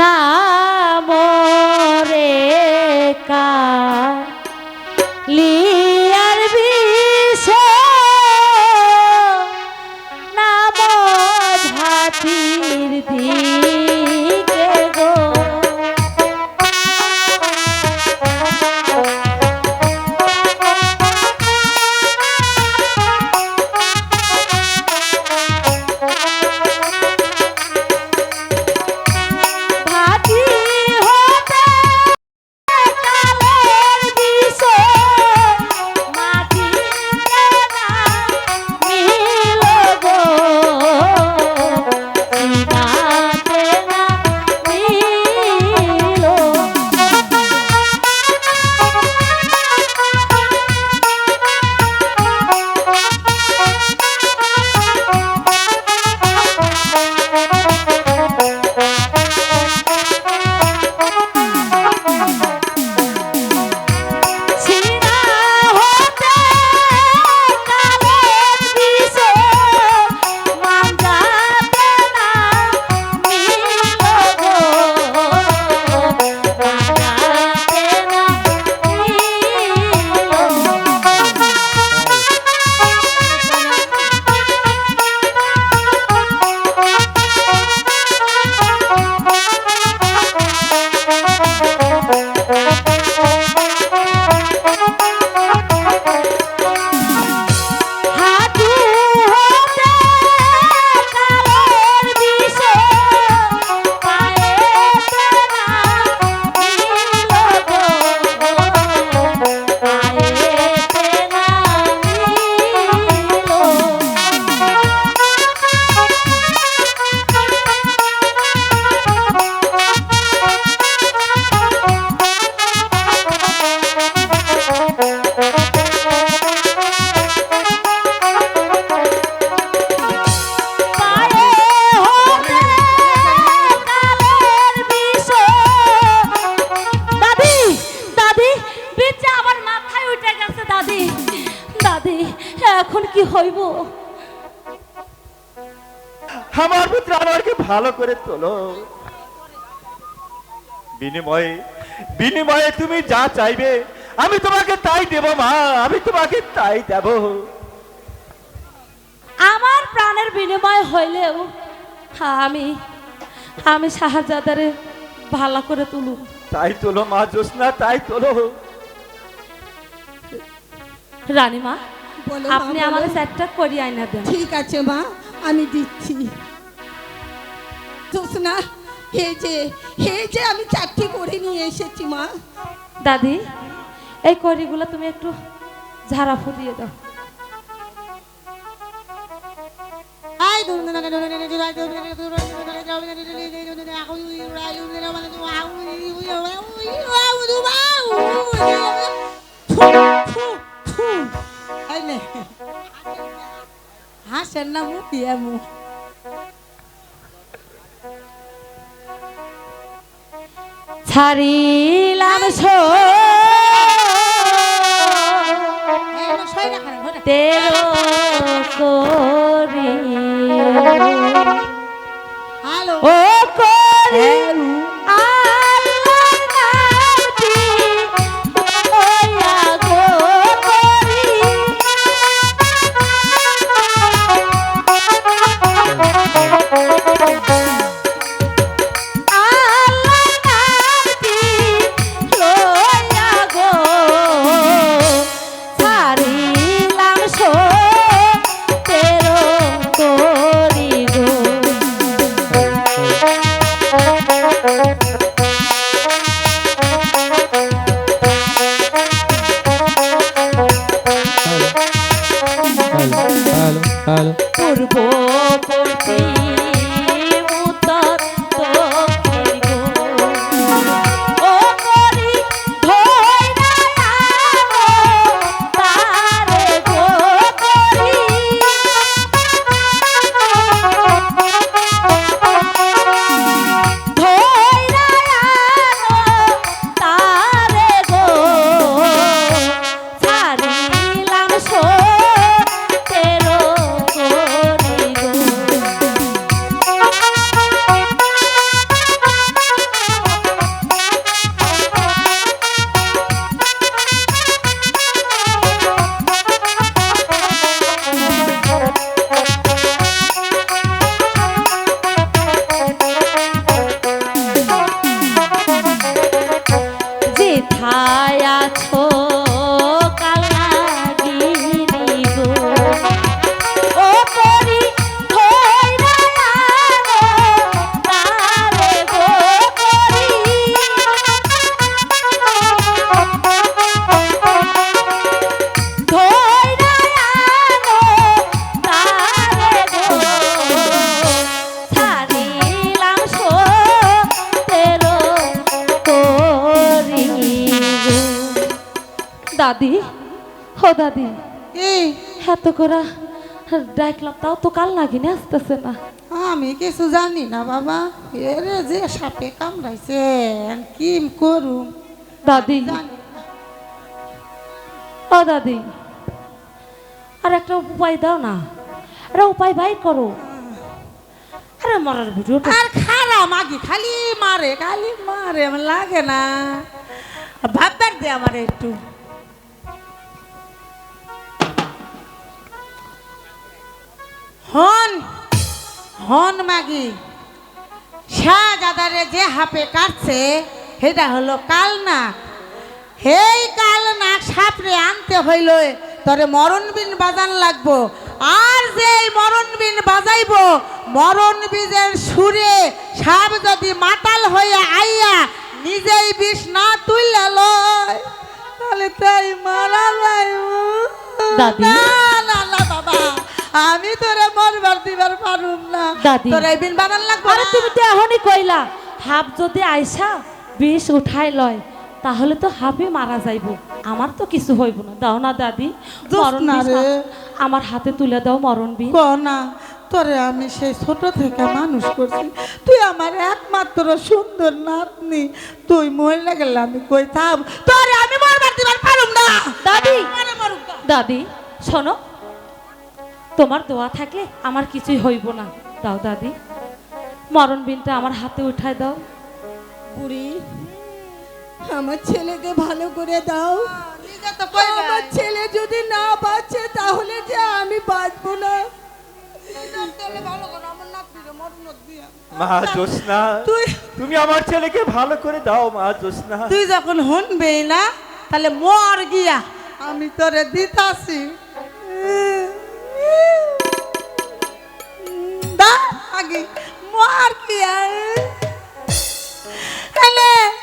না হইব। আমার পুত্র আমাকে ভালো করে তোলো। বিনিময়ে বিনিময়ে তুমি যা চাইবে আমি তোমাকে তাই দেব মা আমি তোমাকে তাই দেব। আমার প্রাণের বিনিময় হইলেও আমি আমি শাহজাদারে ভালো করে তুলুম তাই তোলো মা জোসনা তাই তোলো। রানীমা আপনি। আমাকে সেটটা করিয়ে আইনা দেন ঠিক আছে মা আমি দিচ্ছি জোসনা হে যে হে যে আমি চারটি করে নিয়ে এসেছি মা দাদি এই কড়িগুলো তুমি একটু ঝাড়া ফুটিয়ে দাও হাসেন না মু পিয়া মু ছাড়িলাম তেরো করি ও করি দাদি। ও দাদি এই এত করা ডাকলাম তাও তো কাল নাগিনে আসতেছে না। আমি কিছু জানি না বাবা এরে যে সাপে কামড়াইছে কি করুম? দাদি। ও দাদি আর একটা উপায় দাও না। আরে উপায় বাই করো। আরে মরার ভিডিওটা আর খারা মাগি খালি মারে খালি মারে আমার লাগে না। ভাববার দে আমার একটু। হন হন মাগি। শাহজাদারে যে হাপে কাটছে, সেটা হলো কালনাক হেই কালনাক সাপরে আনতে হইল, তরে মরণ বিন বাজান লাগবো। আর যে মরণ বিন বাজাইবো মরণ বীজের সুরে সাপ যদি মাতাল হইয়া আইয়া নিজেই বিষ না তুইলা লয়, তাহলে তাই মারা যাইব। দাদি? আমি তোরে মরবার দিবার পারুম না। দাদি? তোর এই বিন বানান লাগবো আরে তুমি তো এখনই কইলা হাফ যদি আইসা বিষ উঠাই লয় তাহলে তো হাফে মারা যাইব। আমার তো কিছু হইব না। দাও না দাদি মরণ। আমার হাতে তুলে দাও মরণ ক না তোরে আমি সেই ছোট থেকে মানুষ করছি। তুই আমার একমাত্র সুন্দর নাতনি। তুই মরে গেলে আমি কই থাম তোরে আমি মরবার দিবার পারুম না। দাদি। মরুম দাদি শোনো তোমার দোয়া থাকলে আমার কিছুই হইব না। দাও দাদি। মরণ বিনটা আমার হাতে উঠায় দাও। বুড়ি আমার ছেলেকে ভালো করে দাও। আমার ছেলে যদি না বাঁচে তাহলে যে আমি বাঁচবো না। মা জোসনা তুই তুমি আমার ছেলেকে ভালো করে দাও মা জোসনা তুই যখন না তাহলে মর গিয়া। আমি তোরে দিতাছি। আগে মার কি হ্যালো